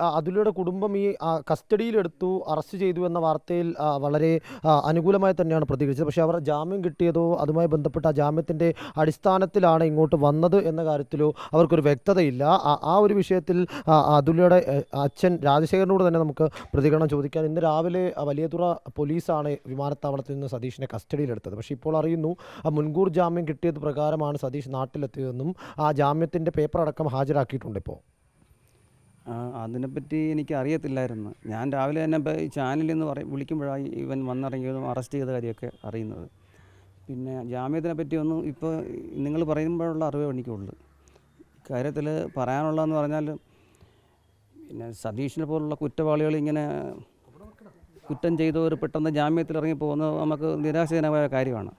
അതുലയുടെ കുടുംബം ഈ കസ്റ്റഡിയിലെടുത്തു അറസ്റ്റ് ചെയ്തു എന്ന വാർത്തയിൽ വളരെ അനുകൂലമായി തന്നെയാണ് പ്രതികരിച്ചത്. പക്ഷേ അവർ ജാമ്യം കിട്ടിയതോ അതുമായി ബന്ധപ്പെട്ട ജാമ്യത്തിന്റെ അടിസ്ഥാനത്തിലാണ് ഇങ്ങോട്ട് വന്നത് എന്ന കാര്യത്തിലോ അവർക്കൊരു വ്യക്തതയില്ല. ആ- ഒരു വിഷയത്തിൽ അതുലയുടെ അച്ഛൻ രാജശേഖരനോട് തന്നെ നമുക്ക് പ്രതികരണം ചോദിക്കാൻ ഇന്ന് രാവിലെ വലിയതുറ പോലീസാണ് വിമാനത്താവളത്തിൽ നിന്ന് സതീഷിനെ കസ്റ്റഡിയിലെടുത്തത്. പക്ഷേ ഇപ്പോൾ അറിയുന്നു മുൻകൂർ ജാമ്യം കിട്ടിയത് പ്രകാരമാണ് സതീഷ് നാട്ടിലെത്തിയതെന്നും ആ ജാമ്യത്തിന്റെ പേപ്പർ അടക്കം ഹാജരാക്കിയിട്ടുണ്ട് ഇപ്പോൾ. അതിനെപ്പറ്റി എനിക്ക് അറിയത്തില്ലായിരുന്നു ഞാൻ രാവിലെ തന്നെ ഇപ്പോൾ ഈ ചാനലിൽ നിന്ന് പറയും വിളിക്കുമ്പോഴാണ് ഇവൻ വന്നിറങ്ങിയതും അറസ്റ്റ് ചെയ്ത കാര്യമൊക്കെ അറിയുന്നത്. പിന്നെ ജാമ്യത്തിനെ പറ്റിയൊന്നും ഇപ്പോൾ നിങ്ങൾ പറയുമ്പോഴുള്ള അറിവേ എനിക്കുള്ളൂ. കാര്യത്തിൽ പറയാനുള്ളതെന്ന് പറഞ്ഞാൽ പിന്നെ സതീഷിനെ പോലുള്ള കുറ്റവാളികൾ ഇങ്ങനെ കുറ്റം ചെയ്തവർ പെട്ടെന്ന് ജാമ്യത്തിൽ ഇറങ്ങി പോകുന്നത് നമുക്ക് നിരാശജനകമായ കാര്യമാണ്.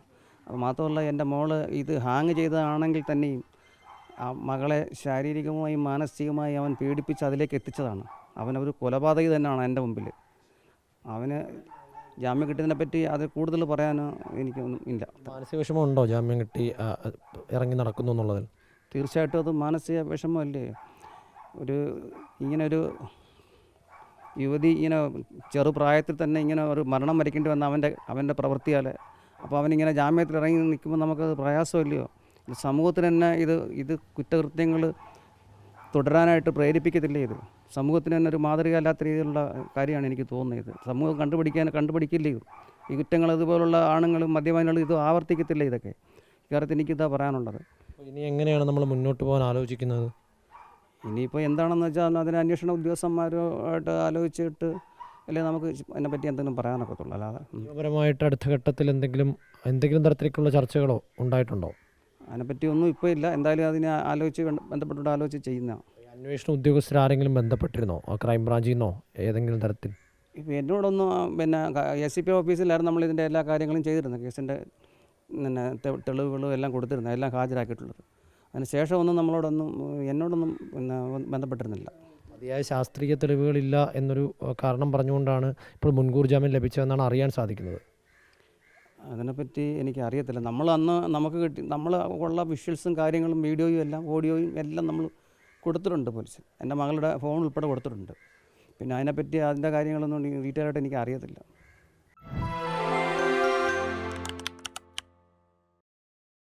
അപ്പോൾ മാത്രമല്ല എന്റെ മോൾ ഇത് ഹാങ് ചെയ്തതാണെങ്കിൽ തന്നെയും ആ മകളെ ശാരീരികമായും മാനസികമായി അവൻ പീഡിപ്പിച്ച് അതിലേക്ക് എത്തിച്ചതാണ്. അവനൊരു കൊലപാതകി തന്നെയാണ് എന്റെ മുമ്പിൽ അവന് ജാമ്യം കിട്ടിയതിനെ പറ്റി അത് കൂടുതൽ പറയാൻ എനിക്കൊന്നും ഇല്ല. മാനസിക വിഷമം ഉണ്ടോ ജാമ്യം കിട്ടി ഇറങ്ങി നടക്കുന്നു എന്നുള്ളതിൽ? തീർച്ചയായിട്ടും അത് മാനസിക വിഷമമല്ലേ? ഒരു ഇങ്ങനെ ഒരു യുവതി ഇങ്ങനെ ചെറുപ്രായത്തിൽ തന്നെ ഇങ്ങനെ ഒരു മരണം വരയ്ക്കേണ്ടി വന്ന അവന്റെ അവന്റെ പ്രവൃത്തിയാൽ അപ്പോൾ അവനിങ്ങനെ ജാമ്യത്തിൽ ഇറങ്ങി നിൽക്കുമ്പോൾ നമുക്കത് പ്രയാസമല്ലയോ? സമൂഹത്തിന് തന്നെ ഇത് ഇത് കുറ്റകൃത്യങ്ങൾ തുടരാനായിട്ട് പ്രേരിപ്പിക്കത്തില്ലേ ഇത്? സമൂഹത്തിന് തന്നെ ഒരു മാതൃക അല്ലാത്ത രീതിയിലുള്ള കാര്യമാണ് എനിക്ക് തോന്നുന്നത് സമൂഹം കണ്ടുപിടിക്കാൻ കണ്ടുപിടിക്കില്ല ഇത്? ഈ കുറ്റങ്ങൾ ഇതുപോലുള്ള ആണുങ്ങളും മദ്യപാനികളും ഇത് ആവർത്തിക്കത്തില്ല ഇതൊക്കെ? ഇക്കാര്യത്തിൽ എനിക്കിതാ പറയാനുള്ളത്. ഇനി എങ്ങനെയാണ് നമ്മൾ മുന്നോട്ട് പോകാൻ ആലോചിക്കുന്നത്? ഇനിയിപ്പോൾ എന്താണെന്ന് വെച്ചാൽ അതിന് അന്വേഷണ ഉദ്യോഗസ്ഥന്മാരുമായിട്ട് ആലോചിച്ചിട്ട് അല്ലെ നമുക്ക് അതിനെപ്പറ്റി എന്തെങ്കിലും പറയാനൊക്കത്തുള്ളൂ. അല്ലാതെ. നിയമപരമായിട്ട് അടുത്ത ഘട്ടത്തിൽ എന്തെങ്കിലും എന്തെങ്കിലും തരത്തിലേക്കുള്ള ചർച്ചകളോ ഉണ്ടായിട്ടുണ്ടോ? അതിനെപ്പറ്റി ഒന്നും ഇപ്പോൾ ഇല്ല. എന്തായാലും അതിനെ ആലോചിച്ച് ബന്ധപ്പെട്ടുകൊണ്ട് ആലോചിച്ച് ചെയ്യുന്നതാണ് അന്വേഷണ ഉദ്യോഗസ്ഥർ ആരെങ്കിലും ബന്ധപ്പെട്ടിരുന്നോ? ആ ക്രൈം ബ്രാഞ്ചിൽ നിന്നോ ഏതെങ്കിലും തരത്തിൽ? ഇപ്പോൾ എന്നോടൊന്നും പിന്നെ എസ് സി പി ഓഫീസിലായിരുന്നു നമ്മൾ ഇതിന്റെ എല്ലാ കാര്യങ്ങളും ചെയ്തിരുന്നത്. കേസിന്റെ പിന്നെ തെളിവുകളും എല്ലാം കൊടുത്തിരുന്നത്. എല്ലാം ഹാജരാക്കിയിട്ടുള്ളത്. അതിന് ശേഷമൊന്നും നമ്മളോടൊന്നും എന്നോടൊന്നും പിന്നെ ബന്ധപ്പെട്ടിരുന്നില്ല. മതിയായ ശാസ്ത്രീയ തെളിവുകളില്ല എന്നൊരു കാരണം പറഞ്ഞുകൊണ്ടാണ് ഇപ്പോൾ മുൻകൂർ ജാമ്യം ലഭിച്ചതെന്നാണ് അറിയാൻ സാധിക്കുന്നത്. അതിനെപ്പറ്റി എനിക്ക് അറിയത്തില്ല നമ്മൾ അന്ന് നമുക്ക് കിട്ടി നമ്മൾ ഉള്ള വിഷ്വൽസും കാര്യങ്ങളും വീഡിയോയും എല്ലാം ഓഡിയോയും എല്ലാം നമ്മൾ കൊടുത്തിട്ടുണ്ട് പോലീസിൽ എന്റെ മകളുടെ ഫോൺ ഉൾപ്പെടെ കൊടുത്തിട്ടുണ്ട്. പിന്നെ അതിനെപ്പറ്റി അതിന്റെ കാര്യങ്ങളൊന്നും ഡീറ്റെയിൽ ആയിട്ട് എനിക്ക് അറിയത്തില്ല